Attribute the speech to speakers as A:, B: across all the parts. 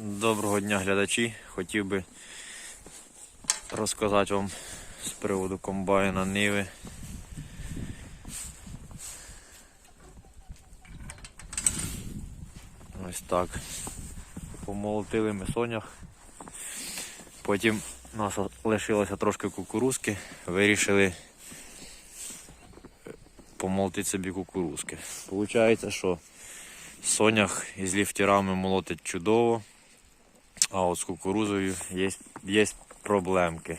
A: Доброго дня, глядачі. Хотів би розказати вам з приводу комбайна Ниви. Ось так. Помолотили ми сонях. Потім у нас лишилося трошки кукурузки. Вирішили помолотити собі кукурузки. Получається, що сонях із ліфтірами молотить чудово. А от з кукурузою є, є проблемки.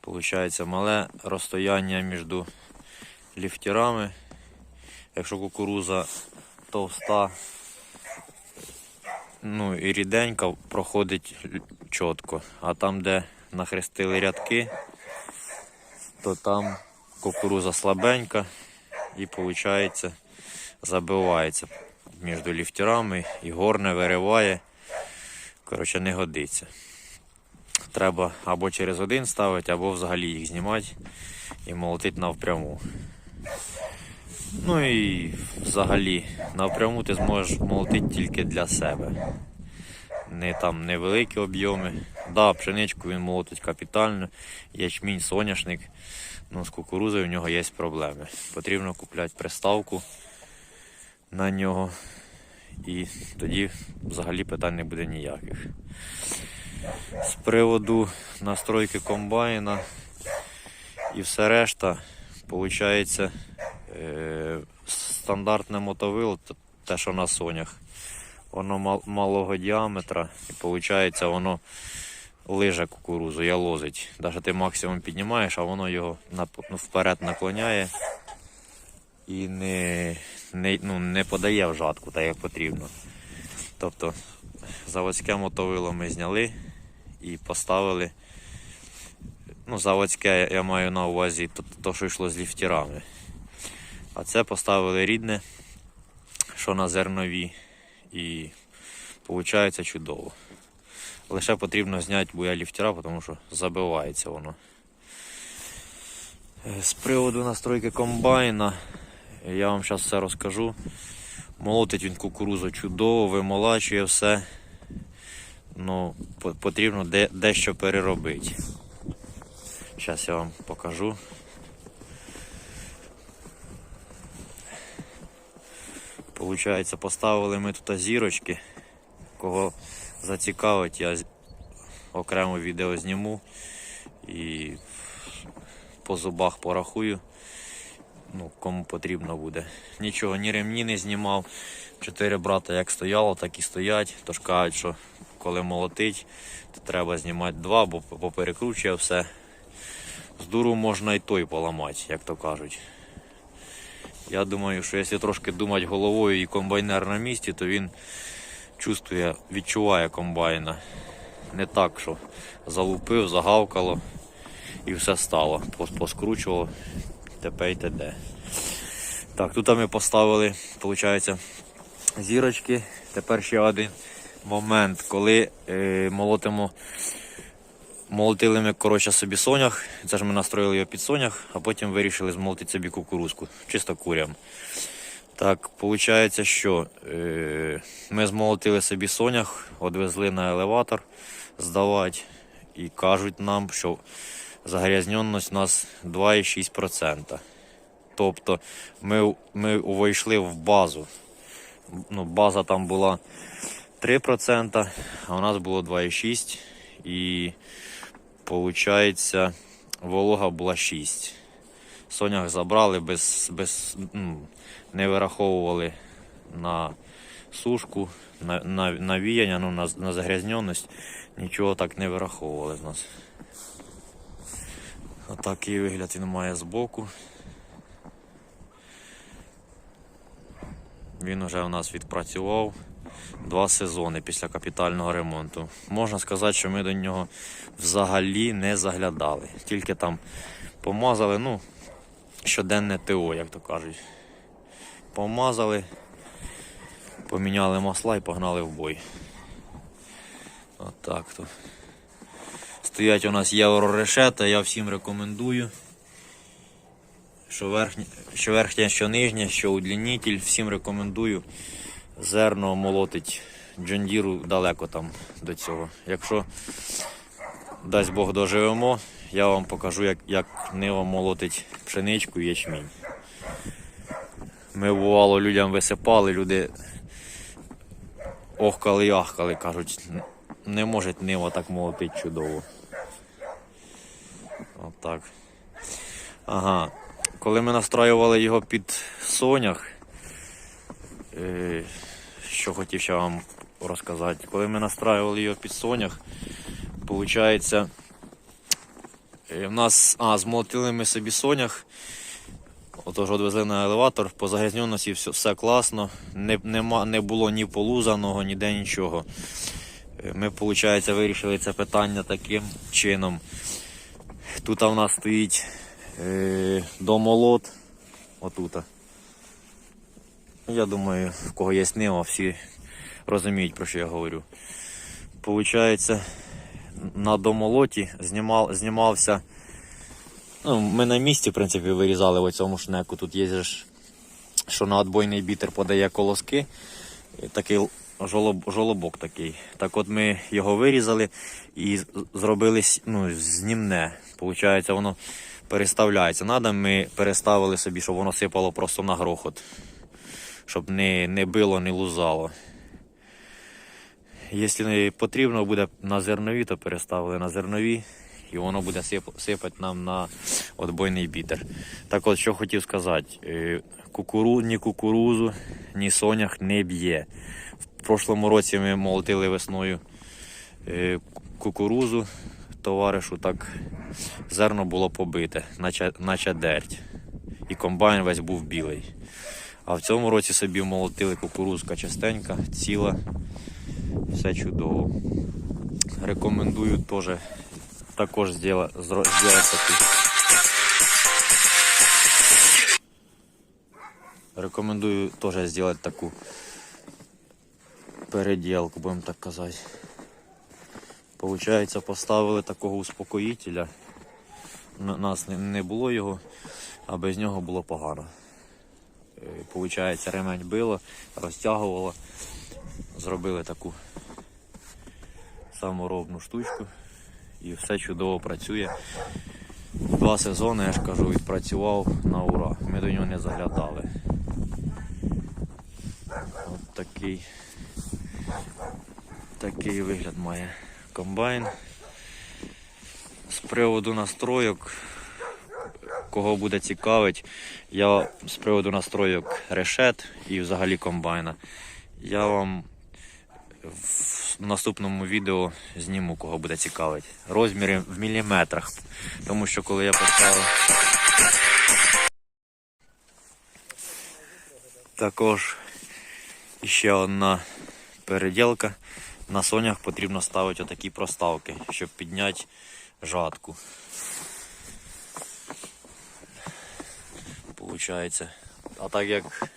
A: Получається мале розстояння між ліфтірами. Якщо кукуруза товста, ну і ріденька, проходить чітко. А там, де нахрестили рядки, то там кукуруза слабенька і виходить забивається між ліфтірами і горне вириває. Коротше, не годиться. Треба або через один ставити, або взагалі їх знімати і молотити навпряму. Ну і взагалі навпряму ти зможеш молотити тільки для себе. Не там невеликі об'єми. Да, пшеничку він молотить капітально, ячмінь, соняшник. Ну, з кукурузою в нього є проблеми. Потрібно купляти приставку на нього. І тоді взагалі питань не буде ніяких. З приводу настройки комбайна і все решта, виходить, е, стандартне мотовило, те, що на сонях, воно малого діаметра, і виходить, воно лиже кукурузу, ялозить. Навіть ти максимум піднімаєш, а воно його ну, вперед наклоняє і не, не, ну, не подає в жатку так, як потрібно. Тобто заводське мотовило ми зняли і поставили. Ну, заводське я маю на увазі то, то що йшло з ліфтірами. А це поставили рідне, що на зернові, і виходить чудово. Лише потрібно зняти буя ліфтера, тому що забивається воно. Е, З приводу настройки комбайна, я вам зараз все розкажу. Молотить він кукурузу чудово, вимолачує все. Ну, потрібно де, дещо переробити. Зараз я вам покажу. Получається, поставили ми тут зірочки. Кого зацікавить, я окремо відео зніму і по зубах порахую ну, кому потрібно буде. Нічого, ні ремні не знімав. Чотири брата як стояло, так і стоять. Тож кажуть, що коли молотить, то треба знімати два, бо поперекручує все. З дуру можна і той поламати, як то кажуть. Я думаю, що якщо трошки думати головою і комбайнер на місці, то він чувствує, відчуває комбайна. Не так, що залупив, загавкало і все стало. Пос- Поскручувало, т.п. і т.д. Так, тут ми поставили, виходить, зірочки. Тепер ще один момент, коли е, молотимо. Молотили ми коротше, собі сонях, це ж ми настроїли його під сонях, а потім вирішили змолотити собі кукурузку, чисто курям. Так, виходить, що е, ми змолотили собі сонях, відвезли на елеватор здавати і кажуть нам, що загрязненість у нас 2,6%. Тобто ми, ми увійшли в базу. Ну, база там була 3%, а у нас було 2,6%. І виходить, волога була 6. Сонях забрали без, без ну, не вираховували на сушку, на, на, на віяння, ну, на, на загрязненість. Нічого так не вираховували з нас. Отакий вигляд він має збоку. Він вже у нас відпрацював два сезони після капітального ремонту. Можна сказати, що ми до нього взагалі не заглядали. Тільки там помазали, ну, щоденне ТО, як то кажуть. Помазали, поміняли масла і погнали в бой. Отак то. Стоять у нас єврорешета, я всім рекомендую. Що верхнє, що верхнє, що нижнє, що удлінитель, всім рекомендую зерно молотить джондіру далеко там до цього. Якщо дасть Бог доживемо, я вам покажу, як, як нива молотить пшеничку і ячмінь. Ми бувало людям висипали, люди охкали і ахкали, кажуть, не може нива так молотить чудово. Отак. Ага. Коли ми настроювали його під сонях, е, що хотів ще вам розказати, коли ми настраювали його під сонях, виходить, в нас, а, змолотили ми собі сонях, отож відвезли на елеватор, по загрязненості все, все класно, не, нема, не було ні полузаного, ніде нічого. Е, Ми, виходить, вирішили це питання таким чином. Тут у нас стоїть е, домолот. Отута. Я думаю, в кого є нива, всі розуміють, про що я говорю. Получається, на домолоті знімав, знімався. Ну, ми на місці, в принципі, вирізали в цьому шнеку. Тут є що на отбойний бітер подає колоски. Такий жолоб, жолобок такий. Так от ми його вирізали і зробили ну, знімне. Получається, воно переставляється. Надо, ми переставили собі, щоб воно сипало просто на грохот. Щоб не, не било, не лузало. Якщо не потрібно буде на зернові, то переставили на зернові. І воно буде сип- сипати нам на отбойний бітер. Так от, що хотів сказати, Е, кукуру, ні кукурузу, ні сонях не б'є. В прошлому році ми молотили весною е, кукурузу товаришу, так зерно було побите, наче, наче дерть. І комбайн весь був білий. А в цьому році собі молотили кукурузка частенька, ціла, все чудово. Рекомендую теж також зробити. Рекомендую теж зробити таку переділку, будемо так казати. Получається, поставили такого успокоїтеля. На- Нас не- не було його, а без нього було погано. Е, Получається, ремень било, розтягувало. Зробили таку саморобну штучку і все чудово працює. Два сезони, я ж кажу, відпрацював на ура. Ми до нього не заглядали. От такий, такий вигляд має комбайн. З приводу настройок, кого буде цікавить, я з приводу настройок решет і взагалі комбайна. Я вам в наступному відео зніму, кого буде цікавить. Розміри в міліметрах. Тому що коли я поставив. Також ще одна переділка. На сонях потрібно ставити отакі проставки, щоб підняти жатку. Получається. А так як,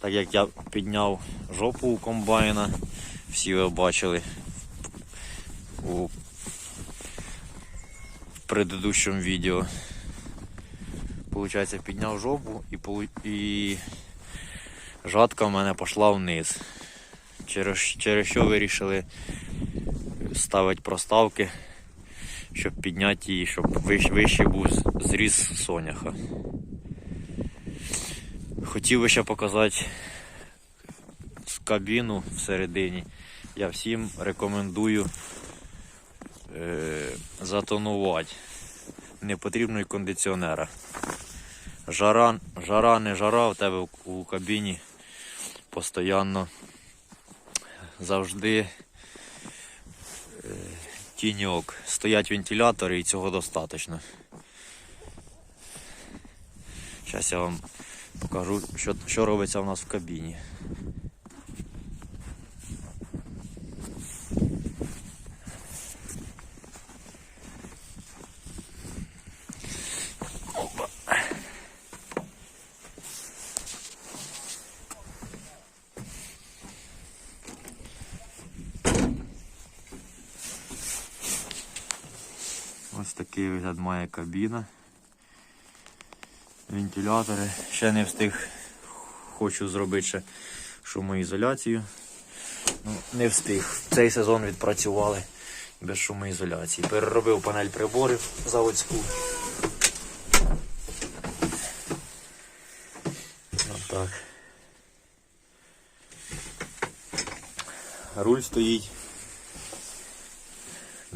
A: так як я підняв жопу у комбайна, всі ви бачили у предыдущому відео. Получається, підняв жопу і, і жатка в мене пішла вниз. Через, через що вирішили ставити проставки, щоб підняти її, щоб вищ, вищий був зріз соняха. Хотів би ще показати кабіну всередині. Я всім рекомендую е, затонувати. Не потрібно і кондиціонера. Жара, жара, не жара, в тебе у кабіні постійно завжди е, тіньок. Стоять вентилятори і цього достатньо. Зараз я вам покажу, що, що робиться у нас в кабіні. Ось такий вигляд має кабіна. Вентилятори. Ще не встиг. Хочу зробити ще, шумоізоляцію. Ну, не встиг. Цей сезон відпрацювали без шумоізоляції. Переробив панель приборів заводську. Отак. Руль стоїть.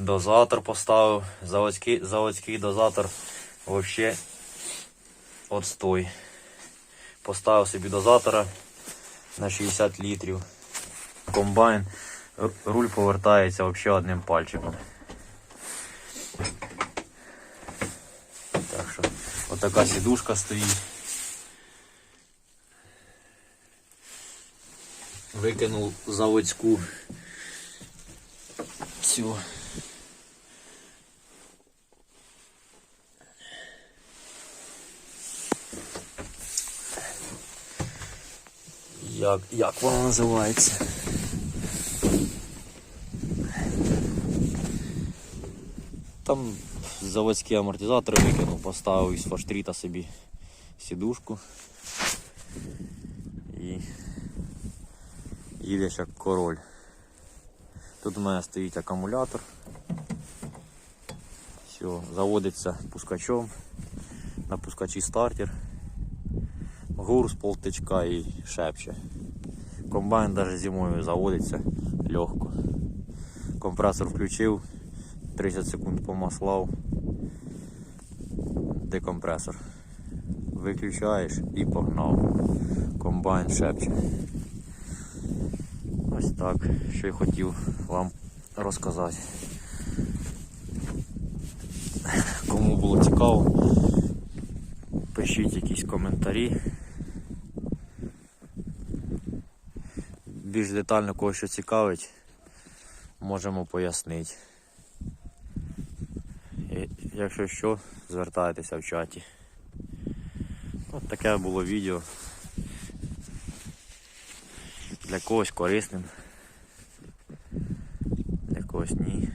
A: Дозатор поставив. Заводський, заводський дозатор взагалі отстой. Поставив собі дозатора на 60 літрів. Комбайн. Руль повертається взагалі одним пальчиком. Так що, отака сідушка стоїть. Викинув заводську цю. Як, як вона називається? Там заводські амортизатори викинув, поставив із фаштріта собі сідушку. І їдеш як король. Тут у мене стоїть акумулятор. Все, заводиться пускачом. На пускачі стартер. Гур з полтичка і шепче. Комбайн навіть зимою заводиться легко. Компресор включив, 30 секунд помаслав. Декомпресор. Виключаєш і погнав. Комбайн шепче. Ось так, що я хотів вам розказати. Кому було цікаво, пишіть якісь коментарі. Більш детально кого що цікавить, можемо пояснити. І якщо що, звертайтеся в чаті. От таке було відео. Для когось корисним, для когось ні.